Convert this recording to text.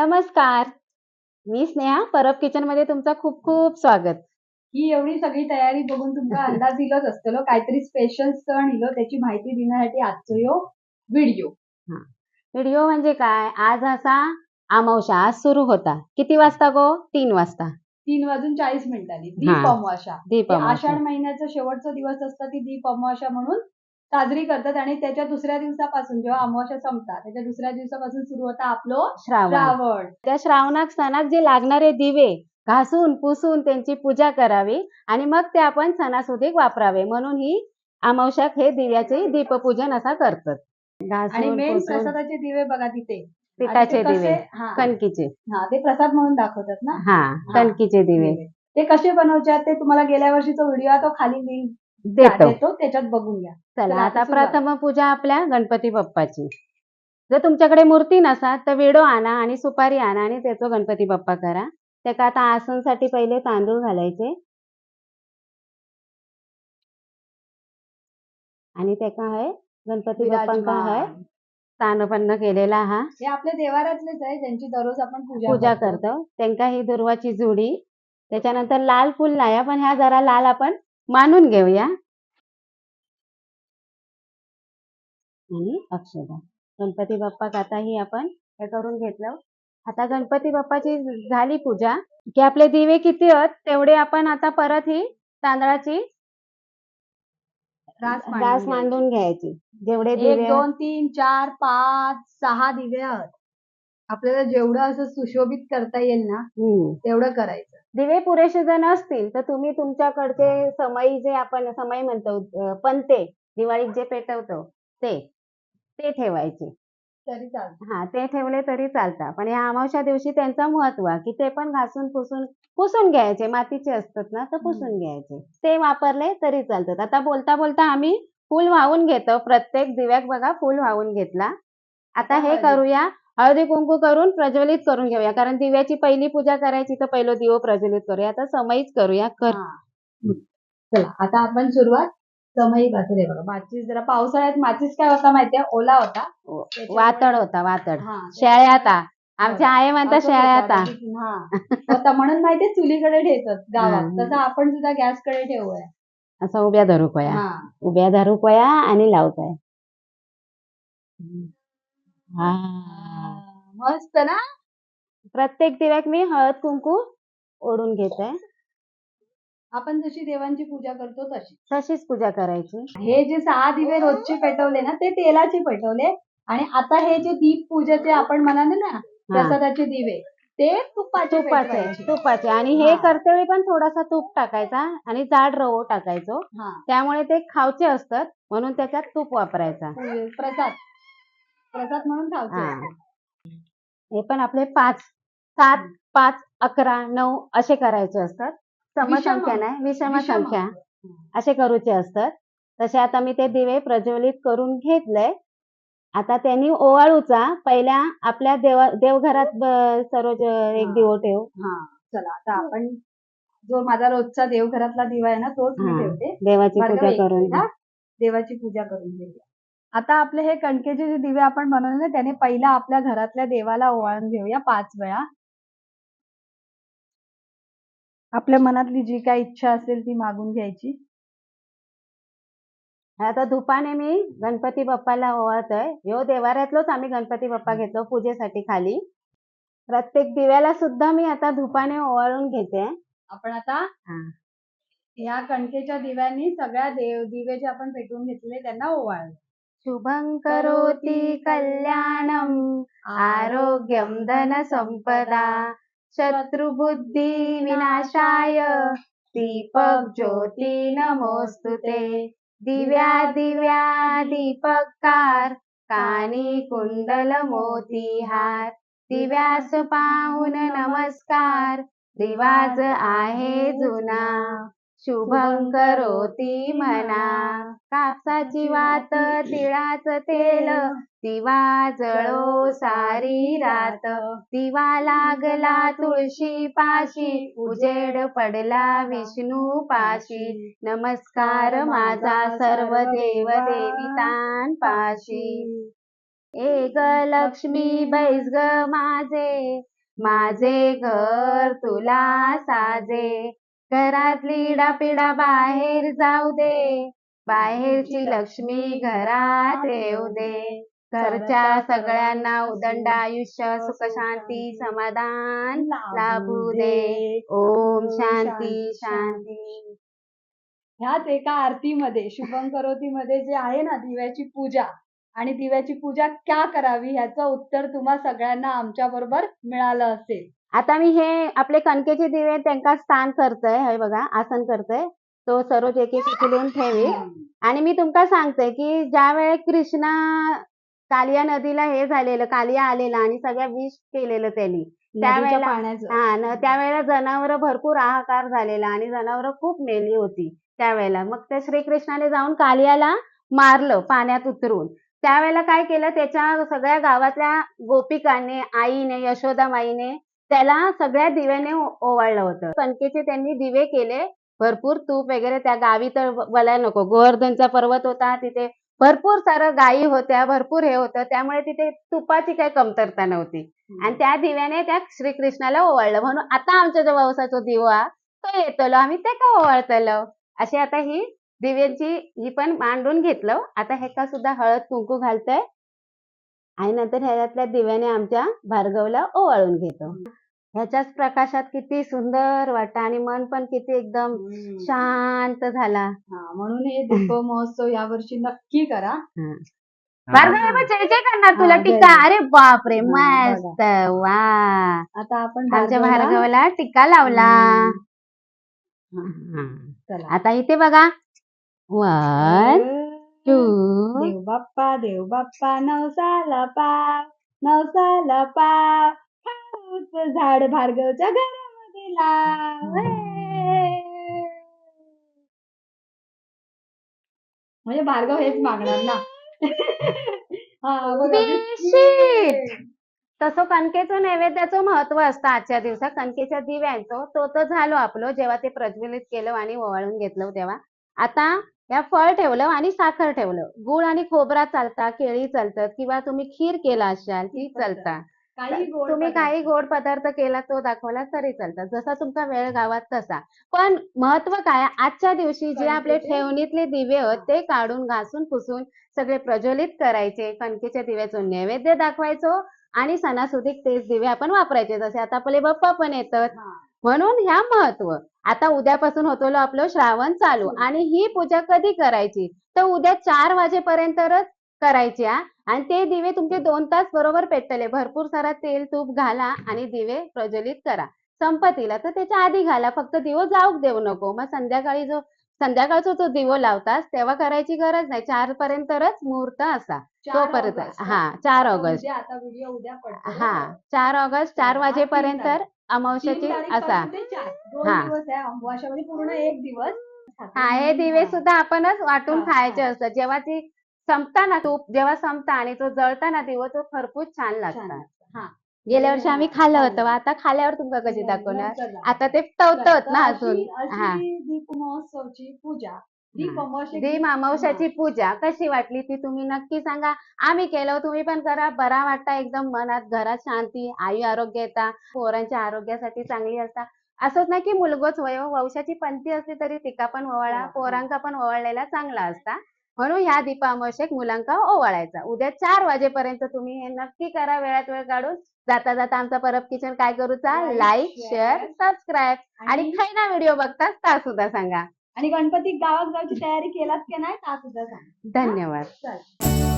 नमस्कार. मी स्नेहा परब किचनमध्ये तुमचं खूप खूप स्वागत. ही एवढी सगळी तयारी बघून तुमका अंदाज इलोच असतलो काहीतरी स्पेशल सण इलो त्याची माहिती देण्यासाठी आजचो यो व्हिडिओ व्हिडिओ म्हणजे काय? आज असा अमावस्या आज सुरू होता. किती वाजता गो? तीन वाजता. तीन वाजून चाळीस मिनिटांनी. दीप अमावस्या. आषाढ महिन्याचा शेवटचा दिवस असता ती दीप अमावास्या म्हणून? साजरी करतात आणि त्याच्या दुसऱ्या दिवसापासून जेव्हा अमावस्या संपतात त्याच्या दुसऱ्या दिवसापासून सुरू होता आपलो श्रावण. श्रावण. त्या श्रावणात सणात जे लागणारे दिवे घासून पुसून त्यांची पूजा करावी आणि मग ते आपण सणासुदीक वापरावे. म्हणून ही अमावस्या हे दिव्याचे दीपपूजन असा करतात. आणि मेन प्रसादाचे दिवे बघा तिथे. पिठाचे दिवे कणकीचे. हा, ते प्रसाद म्हणून दाखवतात ना? हा कणकीचे दिवे. ते कसे बनवतात ते तुम्हाला गेल्या वर्षीचा व्हिडिओ तो खाली लिंक देतो. त्याच्यात बघून घ्या. चला आता. प्रथम पूजा आपल्या गणपती बाप्पाची. जर तुमच्याकडे मूर्ती नसा तर वेडो आणा आणि सुपारी आणा आणि त्याचं गणपती बाप्पा करा. त्याका आता आसनसाठी पहिले तांदूळ घालायचे. आणि त्याका आहे? गणपती बाप्पांका. स्थानपन्न केलेला हा. हे आपल्या देवारातलेच आहे ज्यांची दररोज आपण पूजा. करतो. त्यांका ही दुर्वाची जुडी. त्याच्यानंतर लाल फुल लाया पण ह्या जरा लाल आपण मानून घेऊया. आणि अक्षदा गणपती बाप्पाक आता ही आपण हे करून घेतलं. आता गणपती बाप्पाची झाली पूजा. की आपले दिवे किती आहेत तेवढे आपण आता परत ही तांदळाची रास मांडून घ्यायची. जेवढे एक दिवे दोन तीन चार पाच सहा दिवे आहेत. आपल्याला जेवढं असं सुशोभित करता येईल ना हम्म. तेवढं करायचं. दिवे पुरेसे जण असतील तर तुम्ही तुमच्याकडचे समई जे आपण समई म्हणतो अं, पंते दिवाळीत जे पेटवतो ते ते ठेवायचे. तरी चालतं. हा ते ठेवले तरी चालतात पण या अमावस्या दिवशी त्यांचं महत्त्व की ते पण घासून पुसून पुसून घ्यायचे. मातीचे असतात ना तर पुसून घ्यायचे. ते वापरले तरी चालतात आता बोलता बोलता आम्ही फुल वाहून घेतो. प्रत्येक दिव्याक बघा फुल वाहून घेतला. आता हे. करूया. हळदी कुंकू करून प्रज्वलित करून घेऊया. कारण दिव्याची पहिली पूजा करायची तर पहिलं दिवो प्रज्वलित करूया. आता समईच करूया. कर हा. चला आता आपण सुरुवात समई बाजूला बघा. माचीस जरा पावसाळ्यात माचीस काय होता माहितीये? ओला होता. वातड होता वातड. हा. शेळ्या आता आमच्या आई म्हणतात असंच शेळ्या आता हा. होता म्हणून माहितीये चुलीकडे ठेवतात गावात. हा. तसं आपण सुद्धा गॅसकडे ठेवूया. असं उभ्या धरू पया. हा. उभ्या धरू पया आणि लावू पया. हा. मस्त ना? प्रत्येक दिव्याक मी हळद कुंकू ओढून घेते. आपण जशी देवांची पूजा करतो तशी. तशीच पूजा करायची. हे जे सहा दिवे रोजचे पेटवले ना ते तेलाचे पेटवले. आणि आता हे जे दीप पूजेचे आपण म्हणाले ना प्रसादाचे दिवे ते तुपाचे तुपाचे. तुपाचे. आणि हे हा. करते वेळी पण थोडासा तूप टाकायचा आणि जाड रवो टाकायचो. त्यामुळे ते खावचे असतात म्हणून त्याच्यात तूप वापरायचा. प्रसाद. प्रसाद म्हणून. खावचे हे पण आपले पाच सात पाच अकरा नऊ असे करायचे असतात. समसंख्या नाही विषम. संख्या असे करूचे असतात. तसे आता मी ते दिवे प्रज्वलित करून घेतले आता त्यांनी ओवाळूचा पहिल्या आपल्या देवा देवघरात सर्व एक. दिवो ठेव. हा. चला आता आपण जो माझा रोजचा देवघरातला दिवा आहे ना तोच मी. ठेवते. देवाची पूजा करून. देवाची पूजा करून घेऊया आता आपले हे कणकेचे जे दिवे आपण बनवले ना त्याने पहिला आपल्या घरातल्या देवाला ओवाळून घेऊया पाच वेळा. आपल्या मनातली जी काही इच्छा असेल ती मागून घ्यायची. आता धुपाने मी गणपती बाप्पाला ओवाळतोय. ह्यो देवाऱ्यातलोच आम्ही गणपती बाप्पा घेतलो पूजेसाठी खाली. प्रत्येक दिव्याला सुद्धा मी आता धुपाने ओवाळून घेते. आपण आता. या कणकेच्या दिव्यांनी सगळ्या देव दिवे जे आपण पेटवून घेतले त्यांना ओवाळले शुभं करोति कल्याणं आरोग्यं धनसम्पदा शत्रुबुद्धी विनाशाय। दीपक ज्योती नमोस्तु ते। दिव्या दिव्या दीपकार कानी कुंडल मोतीहार। दिव्यास पाहून नमस्कार। दिवाज आहे जुना। शुभं करोती म्हणा कापसाची वात तिळाचं तेल दिवा जळो सारी रात। दिवा लागला तुळशी पाशी उजेड पडला विष्णू पाशी नमस्कार माझा सर्व देव देवितां पाशी ए ग लक्ष्मी बैस ग माझे माझे घर तुला साजे। घरातली डापिडा बाहेर जाऊ दे. बाहेरची लक्ष्मी घरात येऊ दे. घरच्या सगळ्यांना उदंड आयुष्य सुख शांती समाधान लाभू दे. ओम शांती शांती. ह्याच एका आरतीमध्ये शुभम करोती मध्ये जे आहे ना दिव्याची पूजा आणि दिव्याची पूजा का करावी ह्याचं उत्तर तुम्हा सगळ्यांना आमच्या बरोबर मिळालं असेल. आता मी हे आपले कणकेचे दिवे त्यांका स्थान करतोय हे बघा आसन करतोय. तो सरोज एक एक उचलून ठेवी. आणि मी तुमका सांगते की ज्या वेळेस कृष्णा कालिया नदीला हे झालेलं कालिया आलेला आणि सगळ्या विष केलेलं त्यांनी त्यावेळेला- हा त्यावेळेला जनावर भरपूर हाहाकार झालेला आणि जनावर खूप मेली होती त्यावेळेला. मग त्या श्रीकृष्णाने जाऊन कालियाला मारलं पाण्यात उतरून. त्यावेळेला काय केलं त्याच्या सगळ्या गावातल्या गोपिकांनी आईने यशोदा माईने त्याला सगळ्या दिव्याने ओवाळलं होतं. कणकेचे त्यांनी दिवे केले. भरपूर तूप वगैरे त्या गावी तर बोलायला नको. गोवर्धनचा पर्वत होता तिथे भरपूर सारं गायी होत्या भरपूर हे होतं. त्यामुळे तिथे तुपाची काही कमतरता नव्हती. आणि त्या दिव्याने त्या श्रीकृष्णाला ओवाळलं. म्हणून आता आमच्या जो वंशाचा दिवा तो येतलो. आम्ही ते का ओवाळतलो? अशी आता ही दिव्यांची ही पण मांडून घेतलं. आता ह्याका सुद्धा हळद कुंकू घालतोय. आणि नंतर ह्याच्यातल्या दिव्याने आमच्या भार्गवला ओवाळून घेतो. ह्याच्याच प्रकाशात किती सुंदर वाटतं आणि मन पण किती एकदम. शांत झाला. हा, म्हणून हे दीप महोत्सव यावर्षी नक्की करा. भार्गव जय जय करणार तुला हा, जय. टीका. अरे बापरे हा, मस्त. वा. आता आपण आमच्या भार्गवला- भार्गवला टीका लावला. हा. चला. आता इथे बघा. वन टू बाप्पा देव बाप्पा नवसाला पाव नवसाला पाव खाऊच झाड भार्गवच्या घरामध्ये लाव. म्हणजे भार्गव हेच मागणार ना. हा बघा. तसं कणकेचं नैवेद्याचं महत्त्व असतं आजच्या दिवसात. कणकेच्या दिव्यांचं तो तर झालो आपलं जेव्हा ते प्रज्वलित केलं आणि ओवाळून घेतलं तेव्हा. आता या फळ ठेवलं आणि साखर ठेवलं. गुळ आणि खोबरा चालतात केळी चालतात किंवा तुम्ही खीर केला असाल ती गोड तुम्ही. काही गोड पदार्थ केला तो दाखवला तरी चालतात जसा तुमचा वेळ गावात तसा. पण महत्त्व काय? आजच्या दिवशी जे आपले? ठेवणीतले दिवे होत ते काढून घासून पुसून सगळे प्रज्वलित करायचे. कणकेच्या दिव्याचं नैवेद्य दाखवायचो आणि सणासुदीक तेच दिवे आपण वापरायचे. जसे आता आपले बाप्पा पण येतात. म्हणून ह्या महत्त्व. आता उद्यापासून होतो आपलं श्रावण चालू. हम्म. आणि ही पूजा कधी करायची? तर उद्या चार वाजेपर्यंतच करायची हा. आणि ते दिवे तुमचे दोन तास बरोबर पेटले भरपूर सारा तेल तूप घाला आणि दिवे प्रज्वलित करा. संपतीला तर त्याच्या आधी घाला. फक्त दिवो जाऊक देऊ नको. मग संध्याकाळी जो संध्याकाळचा जो दिवो लावतास तेव्हा करायची गरज नाही. चार पर्यंतच मुहूर्त असा. तोपर्यंत. हा चार ऑगस्ट. पडतो हा चार ऑगस्ट चार हा, वाजेपर्यंत तारीख असा हा. दिवस पूर्ण एक दिवस हा हे दिवे सुद्धा आपणच वाटून हा, खायचे हा. असतात जेव्हा ती संपताना तूप जेव्हा संपता आणि तो जळताना दिवो तो खरपूस छान लागतात. हा. गेल्या वर्षी आम्ही खाल्लं होतं. आता खाल्यावर तुमका कशी दाखवणार नंतर दाखव. आता ते टवतात तर ना अजून हा दीप महोत्सवची पूजा हा. दीप अमावस्याची पूजा. कशी वाटली ती तुम्ही नक्की सांगा. आम्ही केलं तुम्ही पण करा. बरा वाटता एकदम मनात. घरात शांती आयु आरोग्य येता पोरांच्या आरोग्यासाठी चांगली असता. असंच नाही की मुलगोच वय वंशाची पंथी असली तरी तिका पण ओवाळा हा. पोरांका पण ओवाळलेला चांगला असता. म्हणून ह्या दीप अमावस्येक मुलांका ओवाळायचा. उद्या चार वाजेपर्यंत तुम्ही हे नक्की करा. वेळात वेळ काढून. जाता जाता आमचा परब किचन काय करूचा लाईक शेअर सबस्क्राईब आणि आणि खैना व्हिडिओ बघतास ता सुद्धा सांगा. आणि गणपती गावात जायची तयारी केलात की नाही ता सुद्धा सांग. धन्यवाद. चल.